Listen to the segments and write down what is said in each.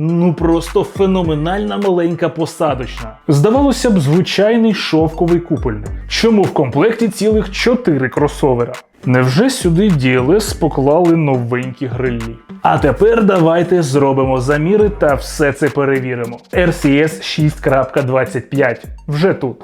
Ну просто феноменальна маленька посадочна. Здавалося б, звичайний шовковий купольник. Чому в комплекті цілих 4 кросовера? Невже сюди DLS поклали новенькі грилі? А тепер давайте зробимо заміри та все це перевіримо. RCS 6.25 вже тут.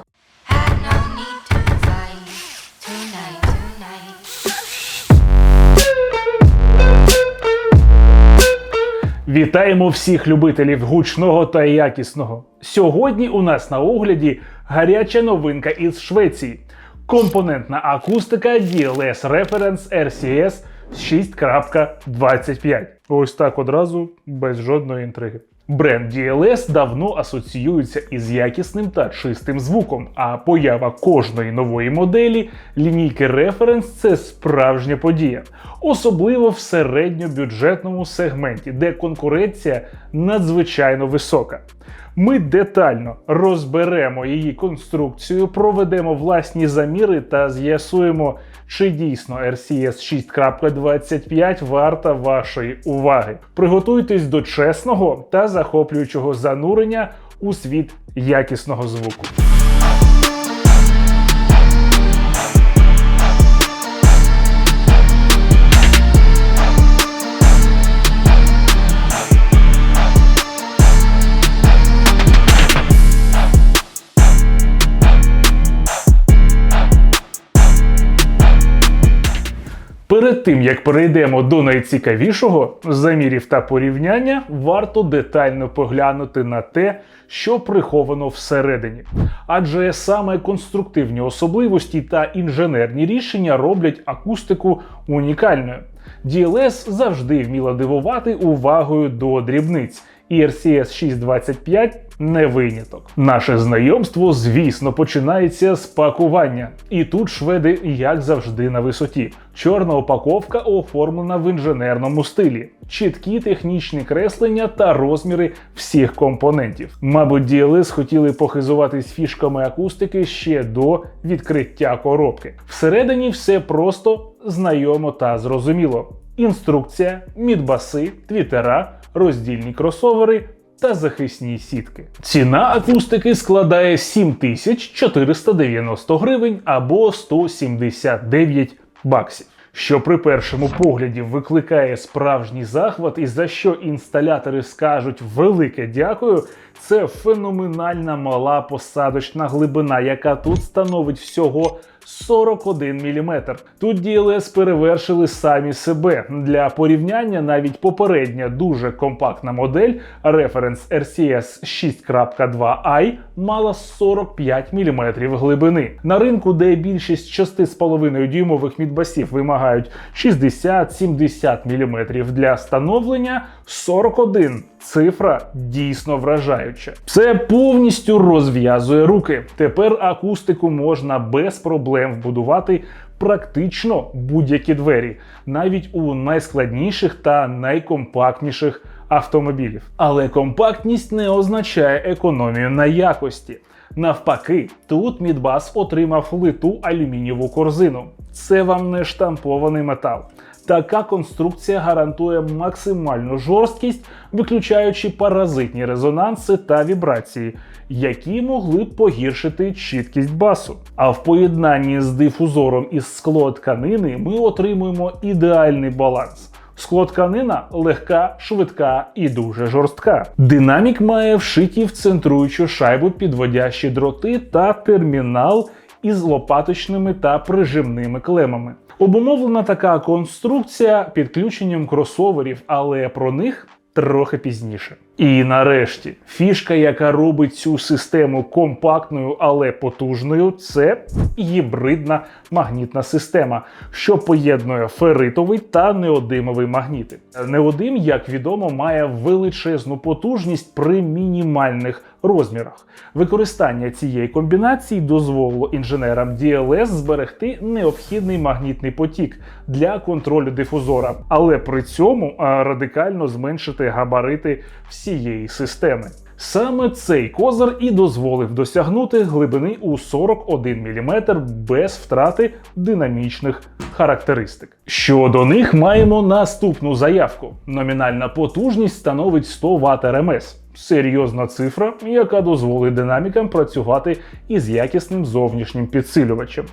Вітаємо всіх любителів гучного та якісного. Сьогодні у нас на огляді гаряча новинка із Швеції. Компонентна акустика DLS Reference RCS 6.25. Ось так одразу, без жодної інтриги. Бренд DLS давно асоціюється із якісним та чистим звуком, а поява кожної нової моделі лінійки Reference – це справжня подія, особливо в середньобюджетному сегменті, де конкуренція надзвичайно висока. Ми детально розберемо її конструкцію, проведемо власні заміри та з'ясуємо, чи дійсно RCS 6.25 варта вашої уваги. Приготуйтесь до чесного та захоплюючого занурення у світ якісного звуку. Перед тим як перейдемо до найцікавішого замірів та порівняння, варто детально поглянути на те, що приховано всередині. Адже саме конструктивні особливості та інженерні рішення роблять акустику унікальною. DLS завжди вміла дивувати увагою до дрібниць. І RCS 625 не виняток. Наше знайомство, звісно, починається з пакування. І тут шведи, як завжди, на висоті. Чорна упаковка оформлена в інженерному стилі, чіткі технічні креслення та розміри всіх компонентів. Мабуть, DLS хотіли похизуватись фішками акустики ще до відкриття коробки. Всередині все просто знайомо та зрозуміло. Інструкція, мідбаси, твітера, роздільні кросовери та захисні сітки. Ціна акустики складає 7490 гривень або 179 баксів. Що при першому погляді викликає справжній захват, і за що інсталятори скажуть велике дякую, це феноменальна мала посадочна глибина, яка тут становить всього 41 мм. Тут DLS перевершили самі себе. Для порівняння навіть попередня дуже компактна модель Reference RCS 6.2i мала 45 мм глибини. На ринку, де більшість 6,5 дюймових мідбасів вимагають 60-70 мм для встановлення 41 Цифра дійсно вражаюча. Це повністю розв'язує руки. Тепер акустику можна без проблем вбудувати практично будь-які двері, навіть у найскладніших та найкомпактніших автомобілів. Але компактність не означає економію на якості. Навпаки, тут Мідбас отримав литу алюмінієву корзину. Це вам не штампований метал. Така конструкція гарантує максимальну жорсткість, виключаючи паразитні резонанси та вібрації, які могли б погіршити чіткість басу. А в поєднанні з дифузором із склотканини ми отримуємо ідеальний баланс. Склотканина легка, швидка і дуже жорстка. Динамік має вшиті в центруючу шайбу підводящі дроти та термінал із лопаточними та прижимними клемами. Обумовлена така конструкція підключенням кросоверів, але про них трохи пізніше. І нарешті фішка, яка робить цю систему компактною, але потужною, це гібридна магнітна система, що поєднує ферритовий та неодимовий магніти. Неодим, як відомо, має величезну потужність при мінімальних розмірах. Використання цієї комбінації дозволило інженерам DLS зберегти необхідний магнітний потік для контролю дифузора, але при цьому радикально зменшити габарити всієї системи. Саме цей козир і дозволив досягнути глибини у 41 мм без втрати динамічних характеристик. Щодо них маємо наступну заявку. Номінальна потужність становить 100 Вт РМС. Серйозна цифра, яка дозволить динамікам працювати із якісним зовнішнім підсилювачем.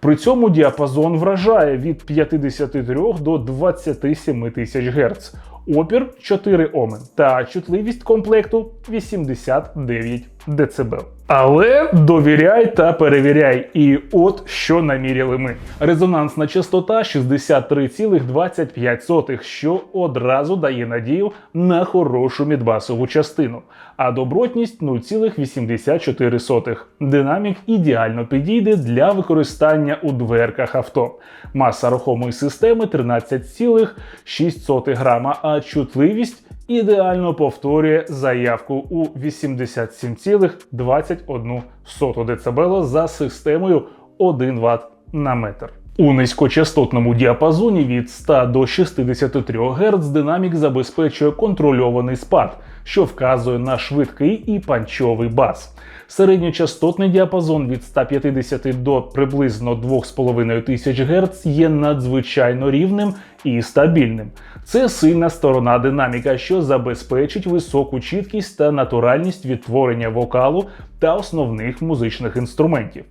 При цьому діапазон вражає від 53 до 27 тисяч Гц, опір 4 омен та чутливість комплекту 89 дБ. Але довіряй та перевіряй. І от що наміряли ми. Резонансна частота 63,25, що одразу дає надію на хорошу мідбасову частину, а добротність 0,84. Динамік ідеально підійде для використання у дверках авто. Маса рухомої системи 13,6 грама, а чутливість ідеально повторює заявку у 87,21 дБ за системою 1 Вт на метр. У низькочастотному діапазоні від 100 до 63 Гц динамік забезпечує контрольований спад, що вказує на швидкий і панчовий бас. Середньочастотний діапазон від 150 до приблизно 2500 Гц є надзвичайно рівним і стабільним. Це сильна сторона динаміка, що забезпечить високу чіткість та натуральність відтворення вокалу та основних музичних інструментів.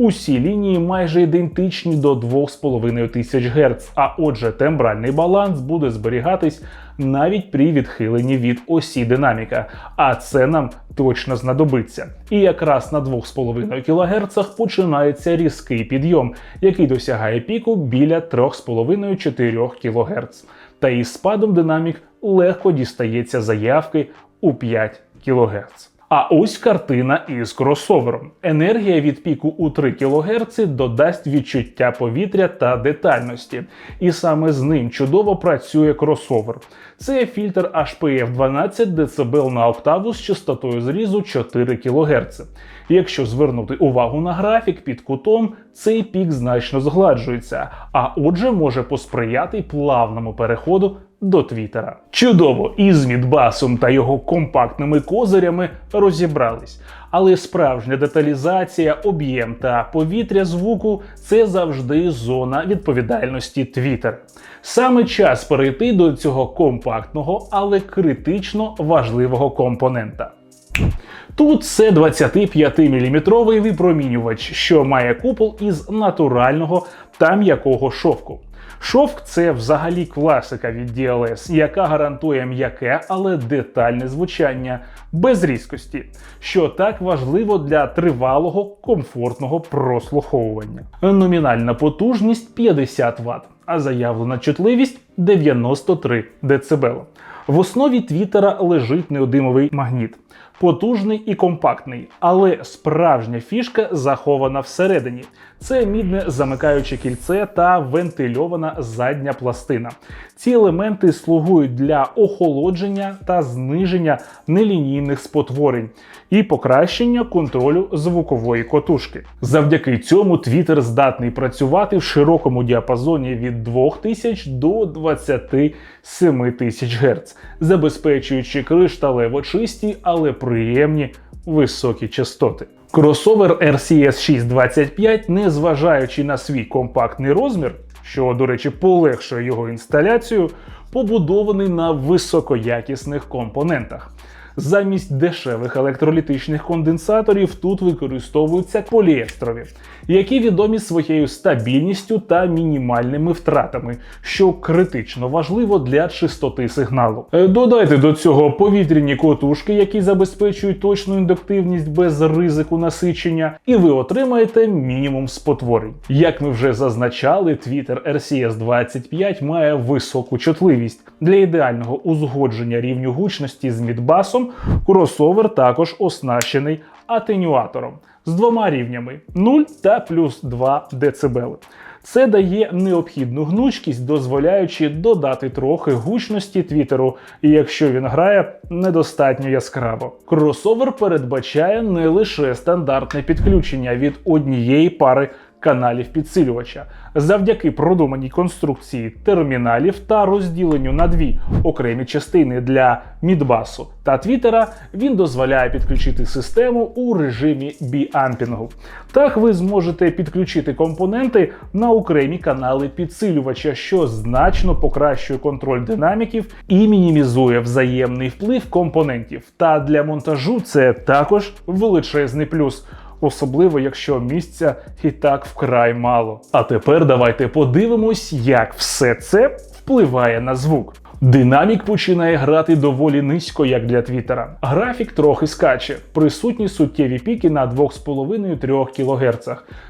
Усі лінії майже ідентичні до 2500 Гц, а отже, тембральний баланс буде зберігатись навіть при відхиленні від осі динаміка, а це нам точно знадобиться. І якраз на 2,5 кГц починається різкий підйом, який досягає піку біля 3,5-4 кГц. Та із спадом динамік легко дістається заявки у 5 кГц. А ось картина із кросовером. Енергія від піку у 3 кГц додасть відчуття повітря та детальності. І саме з ним чудово працює кросовер. Це фільтр HPF 12 дБ на октаву з частотою зрізу 4 кГц. Якщо звернути увагу на графік під кутом, цей пік значно згладжується, а отже може посприяти плавному переходу до Твіттера. Чудово, із Мідбасом та його компактними козирями розібрались. Але справжня деталізація, об'єм та повітря звуку це завжди зона відповідальності Twitter. Саме час перейти до цього компактного, але критично важливого компонента. Тут це 25-мм випромінювач, що має купол із натурального та м'якого шовку. Шовк це взагалі класика від DLS, яка гарантує м'яке, але детальне звучання без різкості, що так важливо для тривалого комфортного прослуховування. Номінальна потужність 50 Вт, а заявлена чутливість 93 дБ. В основі твіттера лежить неодимовий магніт. Потужний і компактний, але справжня фішка захована всередині. Це мідне замикаюче кільце та вентильована задня пластина. Ці елементи слугують для охолодження та зниження нелінійних спотворень і покращення контролю звукової котушки. Завдяки цьому твіттер здатний працювати в широкому діапазоні від 2000 до 27 тисяч Гц, забезпечуючи кришталево чисті, але приємні високі частоти. Кросовер RCS 625, незважаючи на свій компактний розмір, що, до речі, полегшує його інсталяцію, побудований на високоякісних компонентах. Замість дешевих електролітичних конденсаторів тут використовуються поліестрові, які відомі своєю стабільністю та мінімальними втратами, що критично важливо для чистоти сигналу. Е, Додайте до цього повітряні котушки, які забезпечують точну індуктивність без ризику насичення, і ви отримаєте мінімум спотворень. Як ми вже зазначали, Twitter RCS 25 має високу чутливість для ідеального узгодження рівню гучності з мідбасом. Кросовер також оснащений атенюатором з двома рівнями 0 та плюс 2 дБ. Це дає необхідну гнучкість, дозволяючи додати трохи гучності твіттеру, якщо він грає недостатньо яскраво. Кросовер передбачає не лише стандартне підключення від однієї пари каналів підсилювача. Завдяки продуманій конструкції терміналів та розділенню на дві окремі частини для мідбасу та твіттера, він дозволяє підключити систему у режимі біампінгу. Так ви зможете підключити компоненти на окремі канали підсилювача, що значно покращує контроль динаміків і мінімізує взаємний вплив компонентів. Та для монтажу це також величезний плюс особливо якщо місця і так вкрай мало. А тепер давайте подивимось, як все це впливає на звук. Динамік починає грати доволі низько, як для твіттера. Графік трохи скаче, присутні суттєві піки на 2,5-3 кГц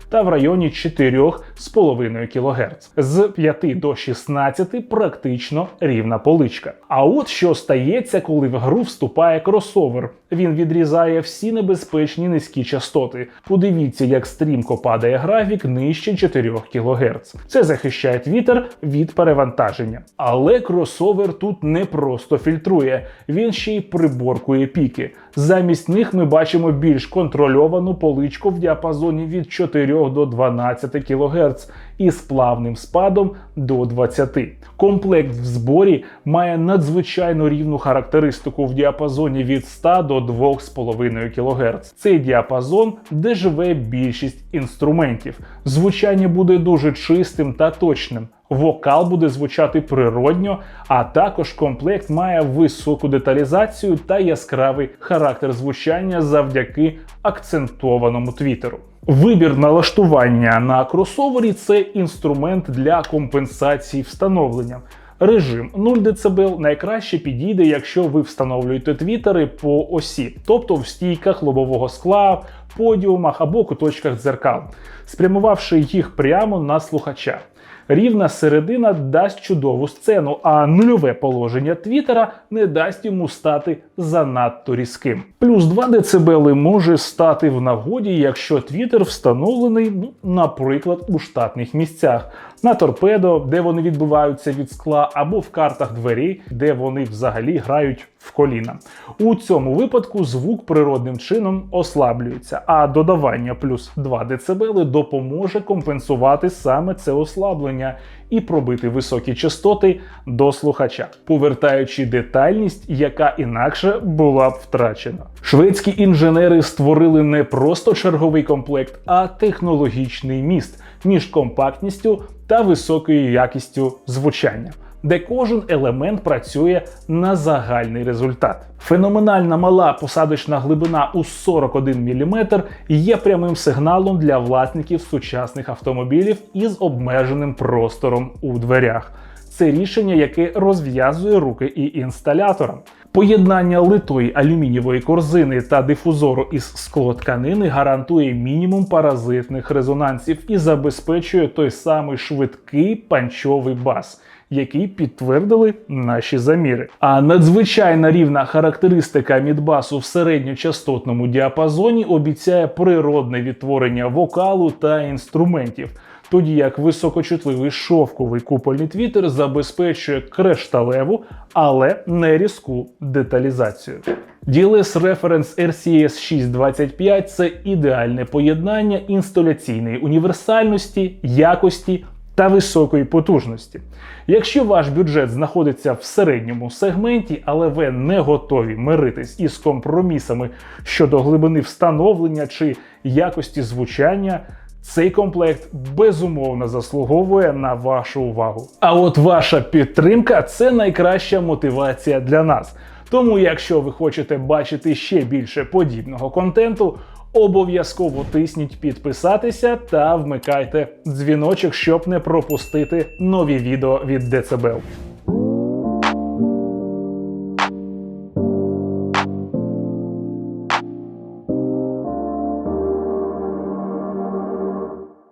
та в районі 4,5 кГц. З 5 до 16 практично рівна поличка. А от що стається, коли в гру вступає кросовер. Він відрізає всі небезпечні низькі частоти. Подивіться, як стрімко падає графік нижче 4 кГц. Це захищає твіттер від перевантаження. Але кросовер тут не просто фільтрує, він ще й приборкує піки. Замість них ми бачимо більш контрольовану поличку в діапазоні від 4 до 12 кГц із плавним спадом до 20. Комплект в зборі має надзвичайно рівну характеристику в діапазоні від 100 до 2,5 кГц. Цей діапазон, де живе більшість інструментів. Звучання буде дуже чистим та точним. Вокал буде звучати природньо, а також комплект має високу деталізацію та яскравий характер звучання завдяки акцентованому твіттеру. Вибір налаштування на кросовері це інструмент для компенсації встановлення. Режим 0 дБ найкраще підійде, якщо ви встановлюєте твітери по осі, тобто в стійках лобового скла, подіумах або куточках дзеркал, спрямувавши їх прямо на слухача. Рівна середина дасть чудову сцену, а нульове положення твіттера не дасть йому стати занадто різким. Плюс 2 дБ може стати в нагоді, якщо твіттер встановлений, ну, наприклад, у штатних місцях, на торпедо, де вони відбиваються від скла, або в картах двері, де вони взагалі грають в коліна. У цьому випадку звук природним чином ослаблюється, а додавання плюс 2 дБ допоможе компенсувати саме це ослаблення і пробити високі частоти до слухача, повертаючи детальність, яка інакше була б втрачена. Шведські інженери створили не просто черговий комплект, а технологічний міст між компактністю та високою якістю звучання. Де кожен елемент працює на загальний результат. Феноменальна мала посадочна глибина у 41 мм є прямим сигналом для власників сучасних автомобілів із обмеженим простором у дверях. Це рішення, яке розв'язує руки і інсталяторам. Поєднання литої алюмінієвої корзини та дифузору із склотканини гарантує мінімум паразитних резонансів і забезпечує той самий швидкий панчовий бас. Який підтвердили наші заміри. А надзвичайна рівна характеристика мідбасу в середньочастотному діапазоні обіцяє природне відтворення вокалу та інструментів, тоді як високочутливий шовковий купольний твітер забезпечує крешталеву, але не різку деталізацію. DLS Reference RCS 625 це ідеальне поєднання інсталяційної універсальності, якості та високої потужності. Якщо ваш бюджет знаходиться в середньому сегменті, але ви не готові миритись із компромісами щодо глибини встановлення чи якості звучання, цей комплект безумовно заслуговує на вашу увагу. А от ваша підтримка це найкраща мотивація для нас. Тому, якщо ви хочете бачити ще більше подібного контенту, обов'язково тисніть підписатися та вмикайте дзвіночок, щоб не пропустити нові відео від Децибел.